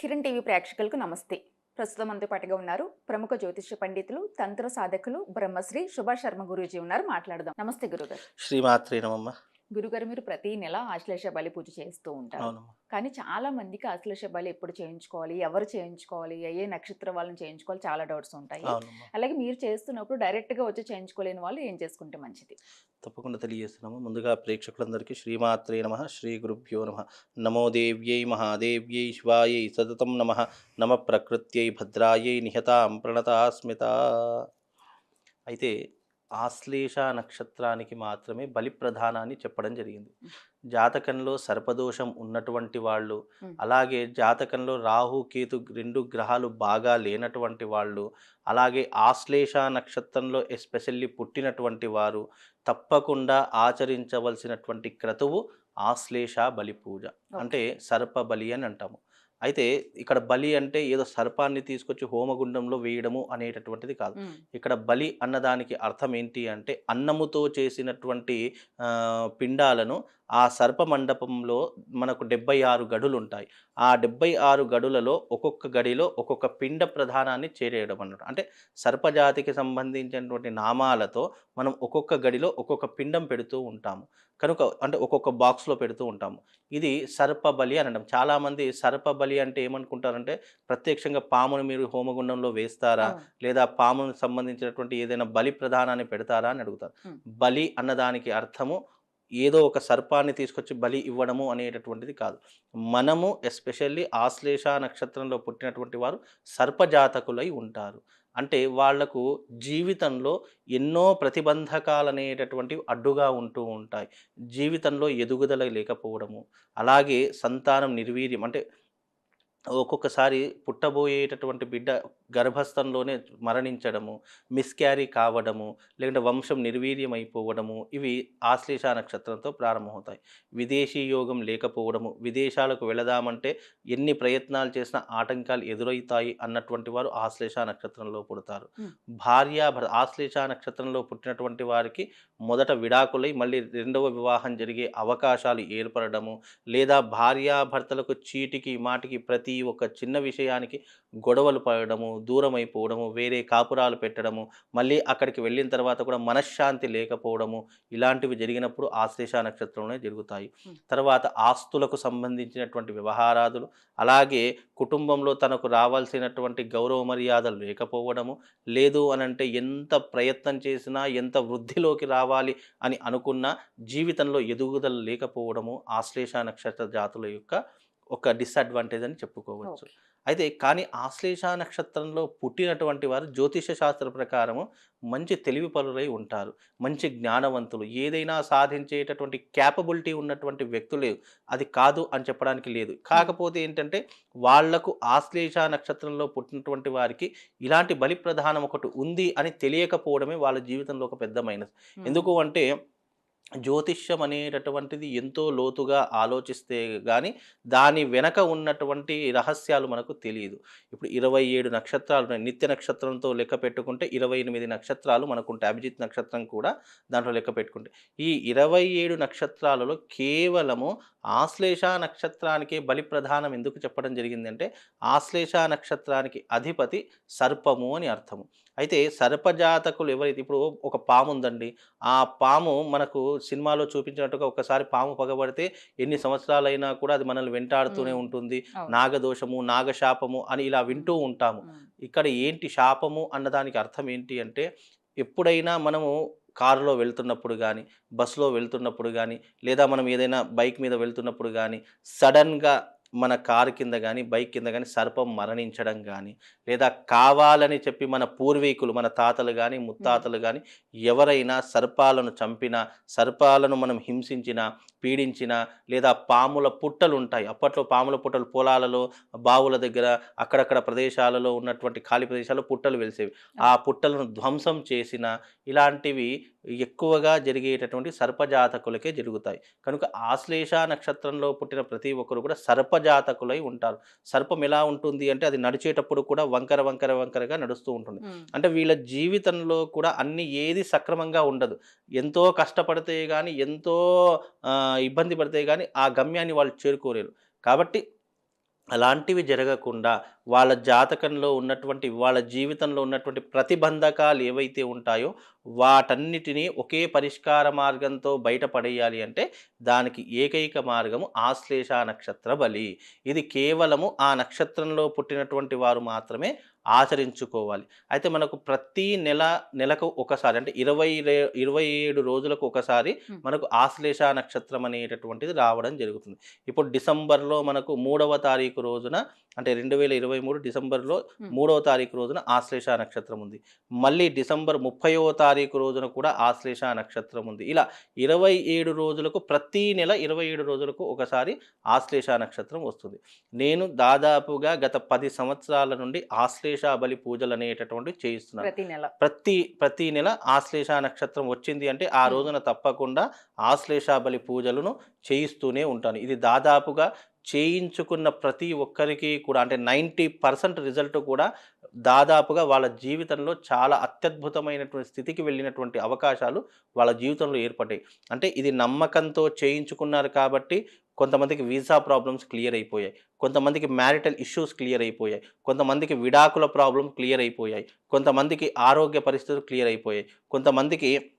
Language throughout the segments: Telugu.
కిరణ్ టీవీ ప్రేక్షకులకు నమస్తే. ప్రస్తుతం మనతో పాటుగా ఉన్నారు ప్రముఖ జ్యోతిష్య పండితులు తంత్ర సాధకులు బ్రహ్మశ్రీ సుభాష్ శర్మ గురూజీ ఉన్నారు. మాట్లాడదాం. నమస్తే గురుగారు. శ్రీమాత్రి నమమ్మ గురుగారు మీరు ప్రతి నెల ఆశ్లేష బలి పూజ చేస్తూ ఉంటారు. కానీ చాలా మందికి ఆశ్లేష బలి ఎప్పుడు చేయించుకోవాలి ఎవరు చేయించుకోవాలి ఏ నక్షత్ర వాళ్ళని చేయించుకోవాలి చాలా డౌట్స్ ఉంటాయి. అలాగే మీరు చేస్తున్నప్పుడు డైరెక్ట్గా వచ్చి చేయించుకోలేని వాళ్ళు ఏం చేసుకుంటే మంచిది? తప్పకుండా తెలియజేస్తున్నాము. ముందుగా ప్రేక్షకులందరికీ శ్రీమాత్రే నమ శ్రీ గురుభ్యో నమ. నమో దేవ్యై మహాదేవ్యై శివాయై సతతం నమ. నమ ప్రకృత్యై భద్రాయై నిహతాం ప్రణతాస్మిత. అయితే ఆశ్లేష నక్షత్రానికి మాత్రమే బలి ప్రధానాన్ని చెప్పడం జరిగింది. జాతకంలో సర్పదోషం ఉన్నటువంటి వాళ్ళు. అలాగే జాతకంలో రాహు కేతు రెండు గ్రహాలు బాగా లేనటువంటి వాళ్ళు అలాగే ఆశ్లేష నక్షత్రంలో ఎస్పెషల్లీ పుట్టినటువంటి వారు తప్పకుండా ఆచరించవలసినటువంటి క్రతువు ఆశ్లేష బలి పూజ అంటే సర్ప బలి అని అంటాము. అయితే ఇక్కడ బలి అంటే ఏదో సర్పాన్ని తీసుకొచ్చి హోమగుండంలో వేయడము అనేటటువంటిది కాదు. ఇక్కడ బలి అన్నదానికి అర్థం ఏంటి అంటే అన్నముతో చేసినటువంటి పిండాలను ఆ సర్ప మండపంలో మనకు డెబ్బై ఆరు గడులు ఉంటాయి ఆ డెబ్బై ఆరు గడులలో ఒక్కొక్క గడిలో ఒక్కొక్క పిండ ప్రధానాన్ని చేరేయడం అన్నట్టు. అంటే సర్పజాతికి సంబంధించినటువంటి నామాలతో మనం ఒక్కొక్క గడిలో ఒక్కొక్క పిండం పెడుతూ ఉంటాము. కనుక అంటే ఒక్కొక్క బాక్స్లో పెడుతూ ఉంటాము. ఇది సర్ప బలి అనడం. చాలామంది సర్ప బలి అంటే ఏమనుకుంటారంటే ప్రత్యక్షంగా పామును మీరు హోమగుండంలో వేస్తారా. లేదా పామును సంబంధించినటువంటి ఏదైనా బలి ప్రధానాన్ని పెడతారా అని అడుగుతారు. బలి అన్నదానికి అర్థము ఏదో ఒక సర్పాన్ని తీసుకొచ్చి బలి ఇవ్వడము అనేటటువంటిది కాదు. మనము ఎస్పెషల్లీ ఆశ్లేష నక్షత్రంలో పుట్టినటువంటి వారు సర్పజాతకులై ఉంటారు. అంటే వాళ్ళకు జీవితంలో ఎన్నో ప్రతిబంధకాలు అనేటటువంటివి అడ్డుగా ఉంటూ ఉంటాయి. జీవితంలో ఎదుగుదల లేకపోవడము అలాగే సంతానం నిర్వీర్యం అంటే ఒక్కొక్కసారి పుట్టబోయేటటువంటి బిడ్డ గర్భస్థంలోనే మరణించడము మిస్క్యారీ కావడము లేకుంటే వంశం నిర్వీర్యం అయిపోవడము ఇవి ఆశ్లేష నక్షత్రంతో ప్రారంభమవుతాయి విదేశీ యోగం లేకపోవడము విదేశాలకు వెళదామంటే ఎన్ని ప్రయత్నాలు చేసినా ఆటంకాలు ఎదురవుతాయి అన్నటువంటి వారు ఆశ్లేష నక్షత్రంలో పుడతారు. భార్య భర్- ఆశ్లేష నక్షత్రంలో పుట్టినటువంటి వారికి మొదట విడాకులై మళ్ళీ రెండవ వివాహం జరిగే అవకాశాలు ఏర్పడము లేదా భార్యాభర్తలకు చీటికి మాటికి ప్రతి ఒక్క చిన్న విషయానికి గొడవలు పడడము దూరం అయిపోవడము వేరే కాపురాలు పెట్టడము మళ్ళీ అక్కడికి వెళ్ళిన తర్వాత కూడా మనశ్శాంతి లేకపోవడము ఇలాంటివి జరిగినప్పుడు ఆశ్లేష నక్షత్రంలోనే జరుగుతాయి. తర్వాత ఆస్తులకు సంబంధించినటువంటి వ్యవహారాదులు అలాగే కుటుంబంలో తనకు రావాల్సినటువంటి గౌరవ మర్యాదలు లేకపోవడము లేదు అనంటే ఎంత ప్రయత్నం చేసినా ఎంత వృద్ధిలోకి రావాలి అని అనుకున్నా జీవితంలో ఎదుగుదల లేకపోవడము ఆశ్లేష నక్షత్ర జాతుల యొక్క ఒక డిసడ్వాంటేజ్ అని చెప్పుకోవచ్చు. అయితే కానీ ఆశ్లేష నక్షత్రంలో పుట్టినటువంటి వారు జ్యోతిష శాస్త్ర ప్రకారము మంచి తెలివి పరులై ఉంటారు. మంచి జ్ఞానవంతులు. ఏదైనా సాధించేటటువంటి క్యాపబిలిటీ ఉన్నటువంటి వ్యక్తులే అది కాదు అని చెప్పడానికి లేదు. కాకపోతే ఏంటంటే వాళ్ళకు ఆశ్లేష నక్షత్రంలో పుట్టినటువంటి వారికి ఇలాంటి బలి ప్రధానం ఒకటి ఉంది అని తెలియకపోవడమే వాళ్ళ జీవితంలో ఒక పెద్ద మైనస్. ఎందుకు అంటే జ్యోతిష్యం అనేటటువంటిది ఎంతో లోతుగా ఆలోచిస్తే కానీ దాని వెనక ఉన్నటువంటి రహస్యాలు మనకు తెలియదు ఇప్పుడు ఇరవై ఏడు నక్షత్రాలు నిత్య నక్షత్రంతో లెక్క పెట్టుకుంటే ఇరవై ఎనిమిది నక్షత్రాలు మనకు ఉంటాయి అభిజిత్ నక్షత్రం కూడా దాంట్లో లెక్క పెట్టుకుంటే. ఈ ఇరవై ఏడు నక్షత్రాలలో కేవలము ఆశ్లేష నక్షత్రానికే బలి ప్రధానం ఎందుకు చెప్పడం జరిగిందంటే ఆశ్లేష నక్షత్రానికి అధిపతి సర్పము అని అర్థము. అయితే సర్పజాతకులు ఎవరైతే ఇప్పుడు ఒక పాము ఉందండి. ఆ పాము మనకు సినిమాలో చూపించినట్టుగా ఒకసారి పాము పగబడితే ఎన్ని సంవత్సరాలైనా కూడా అది మనల్ని వెంటాడుతూనే. ఉంటుంది. నాగదోషము నాగశాపము అని ఇలా వింటూ ఉంటాము ఇక్కడ ఏంటి శాపము అన్నదానికి అర్థం ఏంటి అంటే ఎప్పుడైనా మనము కారులో వెళ్తున్నప్పుడు కానీ బస్సులో వెళ్తున్నప్పుడు కానీ లేదా మనం ఏదైనా బైక్ మీద వెళ్తున్నప్పుడు కానీ సడన్గా మన కారు కింద కానీ బైక్ కింద కానీ సర్పం మరణించడం కానీ లేదా కావాలని చెప్పి మన పూర్వీకులు మన తాతలు కానీ ముత్తాతలు కానీ ఎవరైనా సర్పాలను చంపినా సర్పాలను మనం హింసించినా పీడించిన లేదా పాముల పుట్టలు ఉంటాయి. అప్పట్లో పాముల పుట్టలు పొలాలలో బావుల దగ్గర అక్కడక్కడ ప్రదేశాలలో ఉన్నటువంటి ఖాళీ ప్రదేశాల్లో పుట్టలు వెలిసేవి. ఆ పుట్టలను ధ్వంసం చేసిన ఇలాంటివి ఎక్కువగా జరిగేటటువంటి సర్పజాతకులకే జరుగుతాయి. కనుక ఆశ్లేష నక్షత్రంలో పుట్టిన ప్రతి ఒక్కరు కూడా సర్పజాతకులై ఉంటారు. సర్పం ఎలా ఉంటుంది అంటే అది నడిచేటప్పుడు కూడా వంకర వంకర వంకరగా నడుస్తూ ఉంటుంది. అంటే వీళ్ళ జీవితంలో కూడా అన్ని ఏది సక్రమంగా ఉండదు. ఎంతో కష్టపడితే కానీ ఎంతో ఇబ్బంది పడితే కానీ ఆ గమ్యాన్ని వాళ్ళు చేరుకోలేరు. కాబట్టి అలాంటివి జరగకుండా వాళ్ళ జాతకంలో ఉన్నటువంటి వాళ్ళ జీవితంలో ఉన్నటువంటి ప్రతిబంధకాలు ఏవైతే ఉంటాయో వాటన్నిటినీ ఒకే పరిష్కార మార్గంతో బయటపడేయాలి అంటే దానికి ఏకైక మార్గము ఆశ్లేష నక్షత్ర బలి. ఇది కేవలము ఆ నక్షత్రంలో పుట్టినటువంటి వారు మాత్రమే ఆచరించుకోవాలి. అయితే మనకు ప్రతి నెల నెలకు ఒకసారి అంటే ఇరవై ఇరవై ఏడు రోజులకు ఒకసారి. మనకు ఆశ్లేష నక్షత్రం అనేటటువంటిది రావడం జరుగుతుంది. ఇప్పుడు డిసెంబర్లో మనకు మూడవ తారీఖు రోజున అంటే రెండు వేల ఇరవై మూడు డిసెంబర్లో. మూడవ తారీఖు రోజున ఆశ్లేష నక్షత్రం ఉంది. మళ్ళీ డిసెంబర్ ముప్పైవ తారీఖు రోజున కూడా ఆశ్లేష నక్షత్రం ఉంది. ఇలా ఇరవై ఏడు రోజులకు ప్రతి నెల ఇరవై ఏడు రోజులకు ఒకసారి ఆశ్లేష నక్షత్రం వస్తుంది. నేను దాదాపుగా గత పది సంవత్సరాల నుండి ఆశ్లేష బలి పూజలు అనేటటువంటివి చేయిస్తున్నాను. ప్రతి నెల. ప్రతి ప్రతి నెల ఆశ్లేష నక్షత్రం వచ్చింది అంటే ఆ. రోజున తప్పకుండా ఆశ్లేష బలి పూజలను చేయిస్తూనే ఉంటాను. ఇది దాదాపుగా చేయించుకున్న ప్రతి ఒక్కరికి కూడా అంటే నైంటీ పర్సెంట్ రిజల్ట్ కూడా దాదాపుగా వాళ్ళ జీవితంలో చాలా అత్యద్భుతమైనటువంటి స్థితికి వెళ్ళినటువంటి అవకాశాలు వాళ్ళ జీవితంలో ఏర్పడ్డాయి. అంటే ఇది నమ్మకంతో చేయించుకున్నారు కాబట్టి కొంతమందికి వీసా ప్రాబ్లమ్స్ క్లియర్ అయిపోయాయి. కొంతమందికి మ్యారిటల్ ఇష్యూస్ క్లియర్ అయిపోయాయి. కొంతమందికి విడాకుల ప్రాబ్లం క్లియర్ అయిపోయాయి. కొంతమందికి ఆరోగ్య పరిస్థితులు క్లియర్ అయిపోయాయి. కొంతమందికి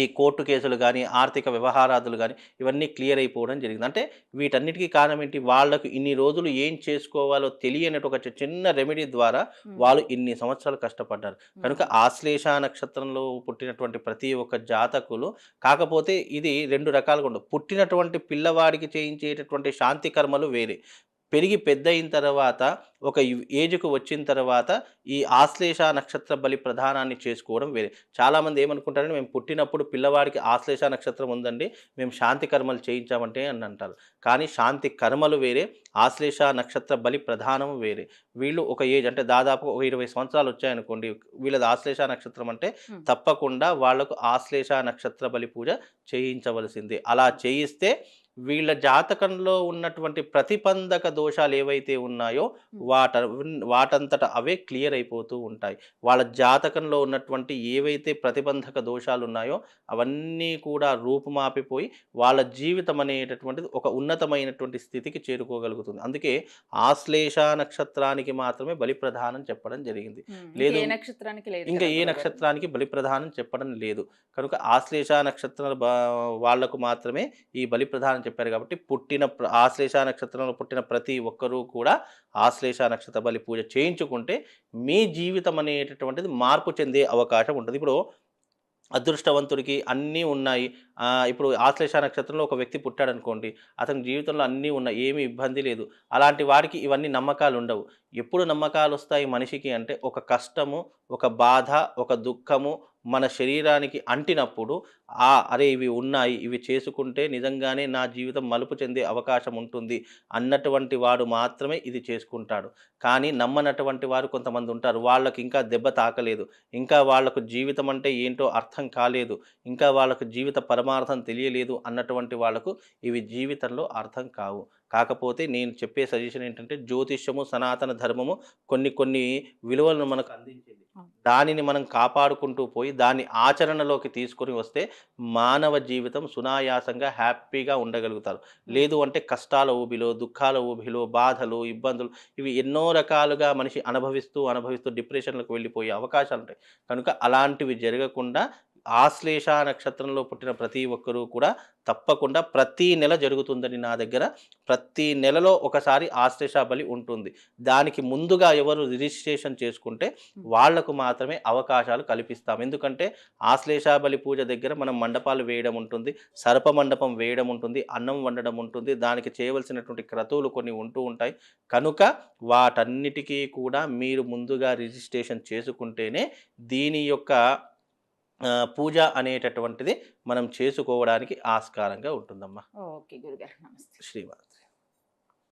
ఈ కోర్టు కేసులు కానీ ఆర్థిక వ్యవహారాదులు కానీ ఇవన్నీ క్లియర్ అయిపోవడం జరిగింది. అంటే వీటన్నిటికీ కారణం ఏంటి? వాళ్ళకు ఇన్ని రోజులు ఏం చేసుకోవాలో తెలియనట్టు ఒక చిన్న రెమెడీ ద్వారా. వాళ్ళు ఇన్ని సంవత్సరాలు కష్టపడ్డారు. కనుక ఆశ్లేష నక్షత్రంలో పుట్టినటువంటి ప్రతి ఒక్క జాతకులు కాకపోతే ఇది రెండు రకాలుగా ఉండవు. పుట్టినటువంటి పిల్లవాడికి చేయించేటటువంటి శాంతి కర్మలు వేరే. పెరిగి పెద్ద అయిన తర్వాత ఒక ఏజ్కు వచ్చిన తర్వాత ఈ ఆశ్లేష నక్షత్ర బలి ప్రధానాన్ని చేసుకోవడం వేరే. చాలామంది ఏమనుకుంటారంటే మేము పుట్టినప్పుడు పిల్లవాడికి ఆశ్లేష నక్షత్రం ఉందండి మేము శాంతి కర్మలు చేయించామంటే అని అంటారు. కానీ శాంతి కర్మలు వేరే ఆశ్లేష నక్షత్ర బలి ప్రధానం వేరే. వీళ్ళు ఒక ఏజ్ అంటే దాదాపు ఒక ఇరవై సంవత్సరాలు వచ్చాయనుకోండి వీళ్ళది ఆశ్లేష నక్షత్రం అంటే. తప్పకుండా వాళ్ళకు ఆశ్లేష నక్షత్ర బలి పూజ చేయించవలసిందే. అలా చేయిస్తే వీళ్ళ జాతకంలో ఉన్నటువంటి ప్రతిబంధక దోషాలు ఏవైతే ఉన్నాయో వాట వాటంతట అవే క్లియర్ అయిపోతూ ఉంటాయి వాళ్ళ జాతకంలో ఉన్నటువంటి ఏవైతే ప్రతిబంధక దోషాలు ఉన్నాయో అవన్నీ కూడా రూపుమాపిపోయి వాళ్ళ జీవితం అనేటటువంటిది ఒక ఉన్నతమైనటువంటి స్థితికి చేరుకోగలుగుతుంది అందుకే ఆశ్లేష నక్షత్రానికి మాత్రమే బలి ప్రధానం చెప్పడం జరిగింది. లేదు. ఇంకే ఏ? నక్షత్రానికి బలి ప్రధానం చెప్పడం లేదు కనుక ఆశ్లేష నక్షత్ర వాళ్ళకు మాత్రమే ఈ బలి అని చెప్పారు కాబట్టి పుట్టిన ప్ర- ఆశ్లేష నక్షత్రంలో పుట్టిన ప్రతి ఒక్కరూ కూడా ఆశ్లేష నక్షత్ర బలి పూజ చేయించుకుంటే మీ జీవితం అనేటటువంటిది మార్పు చెందే అవకాశం ఉంటుంది. ఇప్పుడు అదృష్టవంతుడికి అన్నీ ఉన్నాయి. ఇప్పుడు ఆశ్లేష నక్షత్రంలో ఒక వ్యక్తి పుట్టాడు అనుకోండి అతని జీవితంలో అన్నీ ఉన్నాయి ఏమీ ఇబ్బంది లేదు. అలాంటి వాడికి ఇవన్నీ నమ్మకాలు ఉండవు. ఎప్పుడు నమ్మకాలు వస్తాయి మనిషికి అంటే ఒక కష్టము ఒక బాధ ఒక దుఃఖము మన శరీరానికి అంటినప్పుడు ఆ అరే ఇవి ఉన్నాయి ఇవి చేసుకుంటే నిజంగానే నా జీవితం మలుపు చెందే అవకాశం ఉంటుంది అన్నటువంటి వాడు మాత్రమే ఇది చేసుకుంటాడు. కానీ నమ్మనటువంటి వారు కొంతమంది ఉంటారు వాళ్ళకి ఇంకా దెబ్బ తాకలేదు ఇంకా వాళ్ళకు జీవితం అంటే ఏంటో అర్థం కాలేదు ఇంకా వాళ్ళకు జీవిత పరమార్థం తెలియలేదు అన్నటువంటి వాళ్ళకు ఇవి జీవితంలో అర్థం కావు. కాకపోతే నేను చెప్పే సజెషన్ ఏంటంటే జ్యోతిష్యము సనాతన ధర్మము కొన్ని కొన్ని విలువలను మనకు అందించింది. దానిని మనం కాపాడుకుంటూ పోయి దాన్ని ఆచరణలోకి తీసుకొని వస్తే మానవ జీవితం సునాయాసంగా హ్యాపీగా ఉండగలుగుతారు. లేదు అంటే కష్టాల ఊబిలో దుఃఖాల ఊబిలో బాధలు ఇబ్బందులు ఇవి ఎన్నో రకాలుగా మనిషి అనుభవిస్తూ అనుభవిస్తూ డిప్రెషన్లకు వెళ్ళిపోయే అవకాశాలు ఉంటాయి కనుక అలాంటివి జరగకుండా ఆశ్లేష నక్షత్రంలో పుట్టిన ప్రతి ఒక్కరూ కూడా తప్పకుండా ప్రతి నెల జరుగుతుందని నా దగ్గర. ప్రతి నెలలో ఒకసారి ఆశ్లేష బలి ఉంటుంది. దానికి ముందుగా ఎవరు రిజిస్ట్రేషన్ చేసుకుంటే వాళ్ళకు మాత్రమే అవకాశాలు కల్పిస్తాం. ఎందుకంటే ఆశ్లేష బలి పూజ దగ్గర మనం మండపాలు వేయడం ఉంటుంది సర్ప మండపం వేయడం ఉంటుంది అన్నం వండడం ఉంటుంది దానికి చేయవలసినటువంటి క్రతువులు కొన్ని ఉంటూ ఉంటాయి. కనుక వాటన్నిటికీ కూడా మీరు ముందుగా రిజిస్ట్రేషన్ చేసుకుంటేనే దీని యొక్క పూజ అనేటటువంటిది మనం చేసుకోవడానికి ఆస్కారంగా ఉంటుందమ్మా. ఓకే గురుగారు నమస్తే. శ్రీమాత